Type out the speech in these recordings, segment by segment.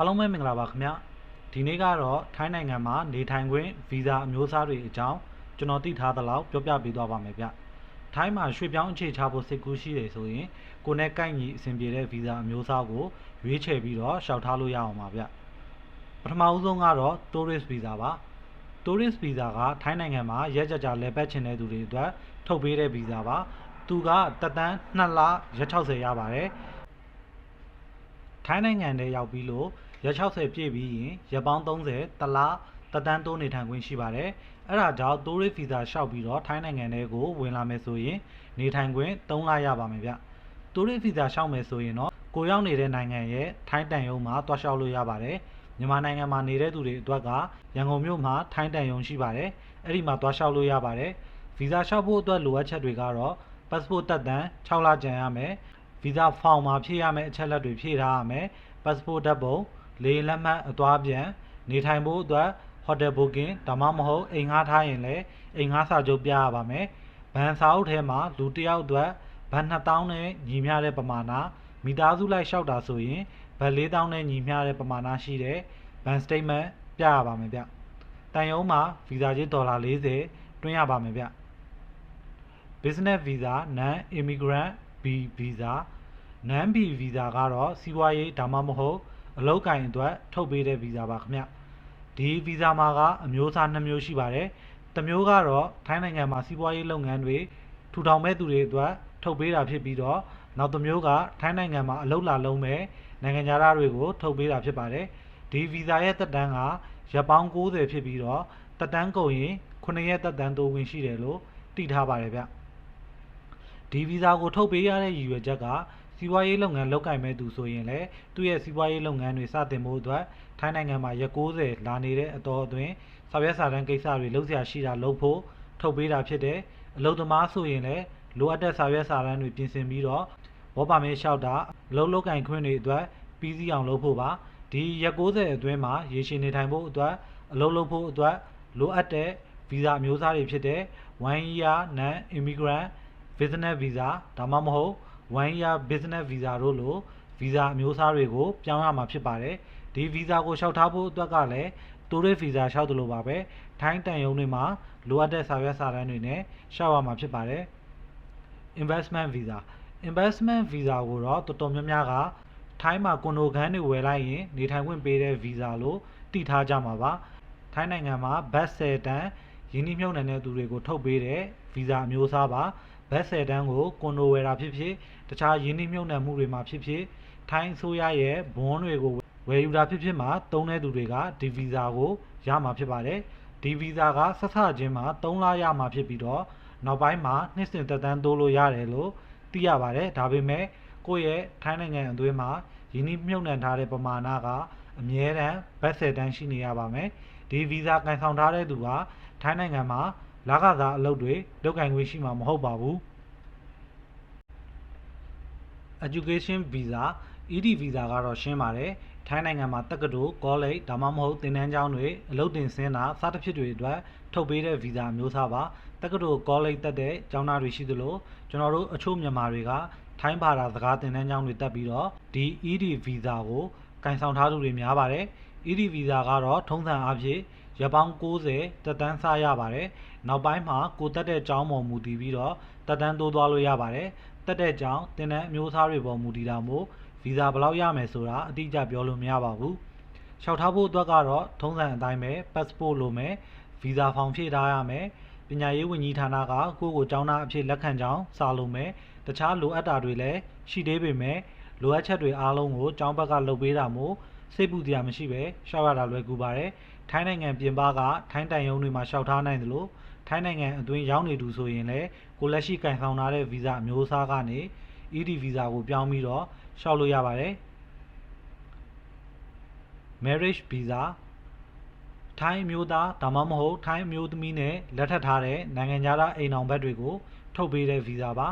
အားလုံးပဲမင်္ဂလာပါခင်ဗျဒီနေ့ကတော့ထိုင်းနိုင်ငံမှာနေထိုင်ခွင့်ဗီဇာအမျိုးအစားတွေအကြောင်းကျွန်တော်သိထားသလောက်ပြောပြပေးသွားပါမယ်ဗျထိုင်းမှာရွှေ့ပြောင်းအခြေချဖို့စိတ်ကူးရှိတယ်ဆိုရင်ကိုယ်နဲ့ကိုက်ညီအဆင်ပြေတဲ့ဗီဇာအမျိုးအစားကိုရွေးချယ်ပြီးတော့ရှောက်ထားလို့ရအောင်ပါဗျပထမဦးဆုံးကတော့ tourist visa ပါ tourist visa ကထိုင်းနိုင်ငံမှာရက်ကြကြလဲပတ်ချင်တဲ့သူတွေအတွက်ထုတ်ပေးတဲ့ဗီဇာပါသူကတက်တန်း2လရက်60ရပါတယ်ထိုင်းနိုင်ငံထဲရောက်ပြီးလို့ ရက်60ပြည့်ပြီးရင်ရက်ပေါင်း30တလားတက်တန်းတိုးနေထိုင်ခွင့်ရှိပါတယ်။အဲ့ဒါကြောင့် tourist visa လျှောက်ပြီးတော့ထိုင်းနိုင်ငံထဲကိုဝင်လာမယ်ဆိုရင်နေထိုင်ခွင့်3လရပါမယ်ဗျ။ tourist visa လျှောက်မယ်ဆိုရင်တော့ကိုရောက်နေတဲ့နိုင်ငံရဲ့ထိုင်းတန်ယုံမှာတွားလျှောက်လို့ရပါတယ်။မြန်မာနိုင်ငံမှာနေတဲ့သူတွေအတွက်ကရန်ကုန်မြို့မှာထိုင်းတန်ယုံရှိပါတယ်။အဲ့ဒီမှာတွားလျှောက်လို့ရပါတယ်။ visa လျှောက်ဖို့အတွက်လိုအပ်ချက်တွေကတော့ passport တက်တန်း6လကျန်ရမယ်။ visa form မှာဖြည့်ရမယ့်အချက်အလက်တွေဖြည့်ထားရမယ်။ passport ဓာတ်ပုံ လေယာဉ်လက်မှတ်အသွားပြန်နေထိုင်ဖို့အတွက် hotel booking ဒါမှမဟုတ်အိမ်ငှားထားရင်လည်းအိမ်ငှားစာချုပ်ပြရပါမယ်။ဘဏ်စာအုပ်ထဲမှာလူတစ်ယောက်အတွက်ဘတ်2000နဲ့ညီမျှတဲ့ပမာဏမိသားစုလိုက်လျှောက်တာဆိုရင်ဘတ်4000နဲ့ညီမျှတဲ့ပမာဏရှိတဲ့ဘဏ် statement ပြရပါမယ်ဗျ။တန်ယုံမှာဗီဇာကြေးဒေါ်လာ40တွင်းရပါမယ်ဗျ။ business visa non immigrant B visa non B visa ကတော့စီးပွားရေးဒါမှမဟုတ် အလုပ်ကိုင်အတွက်ထုတ်ပေးတဲ့ဗီဇာပါခင်ဗျဒီဗီဇာမှာကအမျိုးအစားနှစ်မျိုးရှိပါတယ်တစ်မျိုးကတော့ထိုင်းနိုင်ငံမှာစီးပွားရေးလုပ်ငန်းတွေထူထောင်မဲ့သူတွေအတွက်ထုတ်ပေးတာဖြစ်ပြီးတော့နောက်တစ်မျိုးကထိုင်းနိုင်ငံမှာအလုပ်လာလုပ်မဲ့နိုင်ငံသားတွေကိုထုတ်ပေးတာဖြစ်ပါတယ်ဒီဗီဇာရဲ့သက်တမ်းကရက်ပေါင်း90ဖြစ်ပြီးတော့သက်တမ်းကုန်ရင်9ရက်သက်တမ်းတိုးဝင်ရှိတယ်လို့သိထားပါတယ်ဗျဒီဗီဇာကိုထုတ်ပေးရတဲ့ရည်ရွယ်ချက်က စီးပွားရေးလုပ်ငန်းလုပ်ကိုင်မဲ့သူဆိုရင်လည်းသူ့ရဲ့စီးပွားရေးလုပ်ငန်းတွေစတင်ဖို့အတွက်ထိုင်းနိုင်ငံမှာရက်60လာနေတဲ့အတော်အတွင်းစာရွက်စာတမ်းကိစ္စတွေလုပ်စရာရှိတာလုပ်ဖို့ထုတ်ပေးတာဖြစ်တယ်အလုပ်သမားဆိုရင်လည်းလိုအပ်တဲ့စာရွက်စာတမ်းတွေပြင်ဆင်ပြီးတော့ဘောပါမင်းလျှောက်တာအလုပ်လုပ်ကင်ခွင့်တွေအတွက်ပြီးစီးအောင်လုပ်ဖို့ပါဒီရက်60အတွင်းမှာရေရှည်နေထိုင်ဖို့အတွက်အလုပ်လုပ်ဖို့အတွက်လိုအပ်တဲ့ဗီဇာအမျိုးအစားတွေဖြစ်တဲ့ one year non immigrant business visa ဒါမှမဟုတ် one year business visa တို့လိုဗီဇာအမျိုးအစားတွေကိုပြောင်းရမှာဖြစ်ပါတယ်ဒီဗီဇာကိုလျှောက်ထားဖို့အတွက်ကလည်း tourist visa လျှောက်တယ်လို့ပါပဲထိုင်းတန်ယုံတွေမှာလိုအပ်တဲ့စာရွက်စာတမ်းတွေနဲ့လျှောက်ရမှာဖြစ်ပါတယ် investment visa investment visa ကိုတော့တော်တော်များများကထိုင်းမှာကွန်ဒိုခန်းတွေဝယ်လိုက်ရင်နေထိုင်ခွင့်ပေးတဲ့ visa လို့သိထားကြမှာပါထိုင်းနိုင်ငံမှာဘတ်10တန်ရင်းနှီးမြှုပ်နှံတဲ့သူတွေကိုထုတ်ပေးတဲ့ visa အမျိုးအစားပါ ဘတ်10တန်းကိုကွန်ဒိုဝယ်တာဖြစ်ဖြစ်တခြားရင်းနှီးမြှုပ်နှံမှုတွေမှာဖြစ်ဖြစ်ထိုင်းအစိုးရရဲ့ဘွန်းတွေကိုဝယ်ယူတာဖြစ်ဖြစ်မှာတုံးတဲ့သူတွေကဒီဗီဇာကိုရမှာဖြစ်ပါတယ်ဒီဗီဇာကဆက်ဆချင်းမှာ3လရမှာဖြစ်ပြီးတော့နောက်ပိုင်းမှာနှစ်စဉ်သက်တမ်းတိုးလို့ရတယ်လို့သိရပါတယ်ဒါပေမဲ့ကိုယ့်ရဲ့ထိုင်းနိုင်ငံအတွင်းမှာယင်းနှိမြုပ်နှံထားတဲ့ပမာဏကအမြဲတမ်းဘတ်10တန်းရှိနေရပါမယ်ဒီဗီဇာကန်ဆောင်ထားတဲ့သူကထိုင်းနိုင်ငံမှာ လကစားအလုပ်တွေလုပ်ကင်ခွင့်ရှိမှာမဟုတ်ပါဘူး education visa ED visa ကတော့ရှင်းပါတယ်ထိုင်းနိုင်ငံမှာတက္ကသိုလ် college ဒါမှမဟုတ်သင်တန်းကျောင်းတွေအလုပ်တင်ဆင်းတာစသဖြင့်တွေအတွက်ထုတ်ပေးတဲ့ဗီဇာမျိုးစားပါတက္ကသိုလ် college တက်တဲ့ကျောင်းသားတွေရှိသလိုကျွန်တော်တို့အချို့မြန်မာတွေကထိုင်းဘာသာစကားသင်တန်းကျောင်းတွေတက်ပြီးတော့ဒီ ED visa ကိုကင်ဆောင်ထားသူတွေများပါတယ် ED visa ကတော့ထုံးစံအားဖြင့် ရက်ပေါင်း60တက်တန်းစားရပါတယ်နောက်ပိုင်းမှာကိုတက်တဲ့ကျောင်းပေါ်မူတည်ပြီးတော့တက်တန်းတိုးသွားလို့ရပါတယ်တက်တဲ့ကျောင်းတင်တဲ့အမျိုးအစားတွေပေါ်မူတည်တာမို့ဗီဇာဘယ်လောက်ရမယ်ဆိုတာအတိအကျပြောလို့မရပါဘူး။လျှောက်ထားဖို့အတွက်ကတော့ထုံးစံအတိုင်းပဲ passport လိုမယ်ဗီဇာဖောင်ဖြည့်ထားရမယ်ပညာရေးဝန်ကြီးဌာနကကိုယ့်ကိုကျောင်းသားအဖြစ်လက်ခံကြောင်းစာလိုမယ်တခြားလိုအပ်တာတွေလည်းရှိသေးပေမဲ့လိုအပ်ချက်တွေအားလုံးကိုကျောင်းဘက်ကလုပ်ပေးတာမို့ စိတ်ပူစရာမရှိပဲရှောက်ရတာလွယ်ကူပါတယ်ထိုင်းနိုင်ငံပြင်ပကထိုင်းတန်ယုံတွေမှာရှောက်ထားနိုင်သလိုထိုင်းနိုင်ငံအတွင်းရောက်နေသူဆိုရင်လည်းကိုလက်ရှိကင်ဆောင်ထားတဲ့ဗီဇအမျိုးအစားကနေ ED ဗီဇာကိုပြောင်းပြီးတော့လျှောက်လို့ရပါတယ် marriage visa ထိုင်းအမျိုးသားဒါမှမဟုတ်ထိုင်းအမျိုးသမီးနဲ့လက်ထပ်ထားတဲ့နိုင်ငံသားအိမ်အောင်ဘက်တွေကိုထုတ်ပေးတဲ့ဗီဇာပါ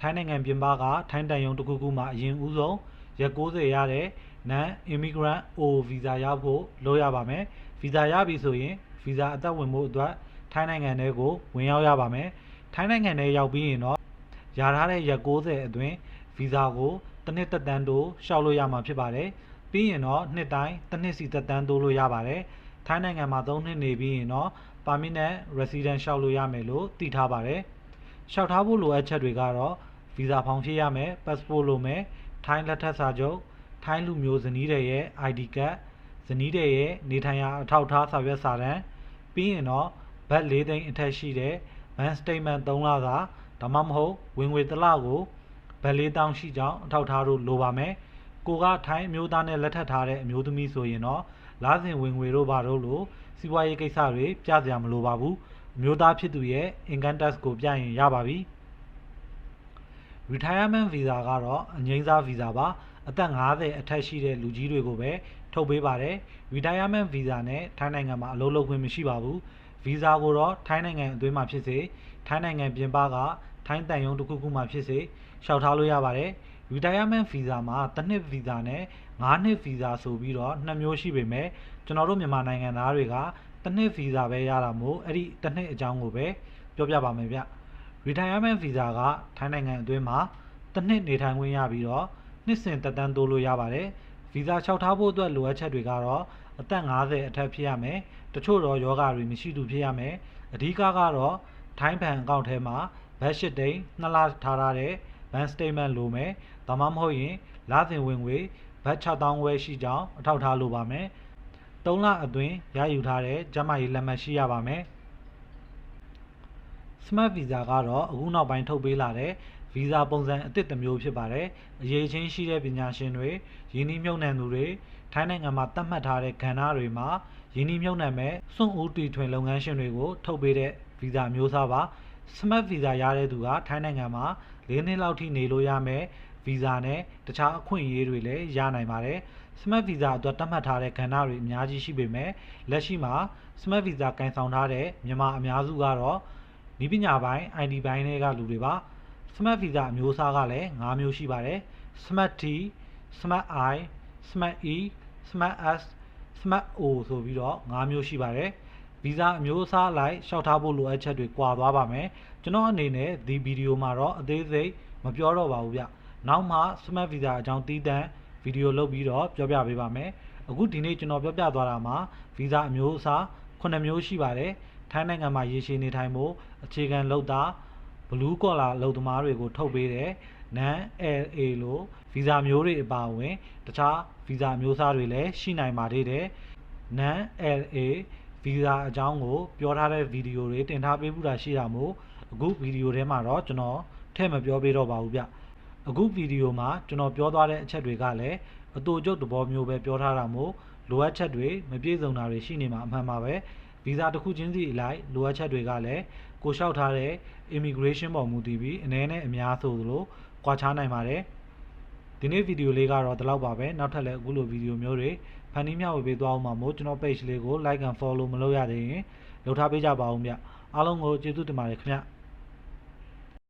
ထိုင်းနိုင်ငံပြင်ပကထိုင်းတန်ယုံတစ်ခုခုမှာအရင်ဦးဆုံးရက်60ရတဲ့ non immigrant O visa ရဖို့လုပ်ရပါမယ်ဗီဇာရပြီဆိုရင်ဗီဇာအသက်ဝင်ဖို့အတွက်ထိုင်းနိုင်ငံထဲကိုဝင်ရောက်ရပါမယ်ထိုင်းနိုင်ငံထဲရောက်ပြီးရင်တော့ရထားတဲ့ရက်60အတွင်းဗီဇာကိုတစ်နှစ်သက်တမ်းတိုးရှောက်လို့ရမှာဖြစ်ပါတယ်ပြီးရင်တော့နှစ်တိုင်းတစ်နှစ်စီသက်တမ်းတိုးလို့ရပါတယ်ထိုင်းနိုင်ငံမှာ3နှစ်နေပြီးရင်တော့ permanent resident လျှောက်လို့ရမယ်လို့သိထားပါတယ်လျှောက်ထားဖို့လိုအပ်ချက်တွေကတော့ visa ဖောင်ဖြည့်ရမယ် passport လိုမယ်ထိုင်းလက်ထပ်စာချုပ် ထိုင်းလူမျိုးဇနီးတွေရဲ့ ID card ဇနီးတွေရဲ့နေထိုင်ရာအထောက်အထားစာရွက်စာတမ်းပြီးရင်တော့ဘတ်၄သိန်းအထက်ရှိတဲ့ bank statement 3လစာဒါမှမဟုတ်ဝင်ငွေတစ်လကိုဘတ်၄တောင်းရှိကြောင်းအထောက်အထားတို့လိုပါမယ်ကိုကထိုင်းအမျိုးသားနဲ့လက်ထပ်ထားတဲ့အမျိုးသမီးဆိုရင်တော့လားစဉ်ဝင်ငွေတို့ဘာတို့လို့စီးပွားရေးကိစ္စတွေပြစရာမလိုပါဘူးအမျိုးသားဖြစ်သူရဲ့ income tax ကိုပြရင်ရပါပြီ retirement visa ကတော့အငိမ့်စား visa ပါ အသက်50အထက်ရှိတဲ့လူကြီးတွေကိုပဲထုတ်ပေးပါတယ် retirement visa နဲ့ထိုင်းနိုင်ငံမှာအလုပ်လုပ်ခွင့်မရှိပါဘူး visa ကိုတော့ထိုင်းနိုင်ငံအတွင်းမှာဖြစ်စေထိုင်းနိုင်ငံပြင်ပကထိုင်းတန်ယုံတစ်ခုခုမှဖြစ်စေလျှောက်ထားလို့ရပါတယ် retirement visa မှာတစ်နှစ် visa နဲ့9နှစ် visa ဆိုပြီးတော့နှစ်မျိုးရှိပေမဲ့ကျွန်တော်တို့မြန်မာနိုင်ငံသားတွေကတစ်နှစ် visa ပဲရတာမို့အဲ့ဒီတစ်နှစ်အကြောင်းကိုပဲပြောပြပါမယ်ဗျ retirement visa ကထိုင်းနိုင်ငံအတွင်းမှာတစ်နှစ်နေထိုင်ခွင့်ရပြီးတော့ နှစ်စဉ်သက်တမ်းတိုးလို့ရပါတယ်။ visa လျှောက်ထားဖို့အတွက်လိုအပ်ချက်တွေကတော့အသက်50အထက်ဖြစ်ရမယ်။တချို့တော့ယောဂတွေမရှိသူဖြစ်ရမယ်။အဓိကကတော့ထိုင်းဘဏ်အကောင့်ထဲမှာဘတ်ရှစ်တိန်နှစ်လထားထားတဲ့ bank statement လိုမယ်။ဒါမှမဟုတ်ရင်လစဉ်ဝင်ငွေဘတ်6000ဝယ်ရှိကြောင်းအထောက်ထားလိုပါမယ်။3လအတွင်းရယူထားတဲ့ကျန်းမာရေးလက်မှတ်ရှိရပါမယ်။ Smart Visa ကတော့အခုနောက်ပိုင်းထုတ်ပေးလာတဲ့ Visa ပုံစံအသစ်တစ်မျိုးဖြစ်ပါတယ်။အရေးချင်းရှိတဲ့ပညာရှင်တွေ၊ယင်းနှီးမြှုပ်နှံသူတွေထိုင်းနိုင်ငံမှာသတ်မှတ်ထားတဲ့ကဏ္ဍတွေမှာယင်းနှီးမြှုပ်နှံမဲ့စွန့်ဦးတီထွင်လုပ်ငန်းရှင်တွေကိုထုတ်ပေးတဲ့ Visa မျိုးစားပါ။ Smart Visa ရတဲ့သူကထိုင်းနိုင်ငံမှာ၄နှစ်လောက်ထိနေလို့ရမယ်။ Visa နဲ့တခြားအခွင့်အရေးတွေလည်းရနိုင်ပါတယ်။ Smart Visa အတွက်သတ်မှတ်ထားတဲ့ကဏ္ဍတွေအများကြီးရှိပေမဲ့လက်ရှိမှာ Smart Visa ကင်ဆောင်ထားတဲ့မြန်မာအများစုကတော့ဤပညာပိုင်း IT ဘိုင်းတွေကလူတွေပါ Smart Visa အမျိုးအစားကလည်း၅မျိုးရှိပါတယ် Smart T Smart I Smart E Smart S Smart O ဆိုပြီးတော့၅မျိုးရှိပါတယ် Visa အမျိုးအစားအလိုက်လျှောက်ထားဖို့လိုအပ်ချက်တွေကွာသွားပါမယ်ကျွန်တော်အနေနဲ့ဒီဗီဒီယိုမှာတော့အသေးစိတ်မပြောတော့ပါဘူးဗျနောက်မှ Smart Visa အကြောင်းတီးတန့်ဗီဒီယိုလုပ်ပြီးတော့ပြောပြပေးပါမယ်အခုဒီနေ့ကျွန်တော်ပြောပြသွားတာမှာ Visa အမျိုးအစား9မျိုးရှိပါတယ်ထိုင်းနိုင်ငံမှာရေရှည်နေထိုင်ဖို့အခြေခံလုပ်သား blue collar လုပ်သမားတွေကိုထုတ်ပေးတဲ့ non LA လို့ဗီဇာမျိုးတွေအပါအဝင်တခြားဗီဇာမျိုးစားတွေလည်းရှိနိုင်ပါသေးတယ် non LA ဗီဇာအကြောင်းကိုပြောထားတဲ့ဗီဒီယိုတွေတင်ထားပေးမှုတာရှိတာမို့အခုဗီဒီယိုထဲမှာတော့ကျွန်တော်ထည့်မပြောပေးတော့ပါဘူးဗျအခုဗီဒီယိုမှာကျွန်တော်ပြောသွားတဲ့အချက်တွေကလည်းအတူကျုပ်သဘောမျိုးပဲပြောထားတာမို့လိုအပ်ချက်တွေမပြည့်စုံတာတွေရှိနေမှာအမှန်ပါပဲဗီဇာတစ်ခုချင်းစီအလိုက်လိုအပ်ချက်တွေကလည်း ကိုလျှောက်ထားတဲ့ immigration ပေါ်မူတည်ပြီးအနည်းနဲ့အများဆိုသလိုကွာခြားနိုင်ပါတယ်ဒီနေ့ဗီဒီယိုလေးကတော့ဒီလောက်ပါပဲနောက်ထပ်လည်းအခုလိုဗီဒီယိုမျိုးတွေဖန်တီးမျှဝေပေးသွားအောင်ပါမို့ကျွန်တော် page လေးကို like and follow မလုပ်ရသေးရင်လုပ်ထားပေးကြပါဦးဗျအားလုံးကိုကျေးဇူးတင်ပါတယ်ခင်ဗျ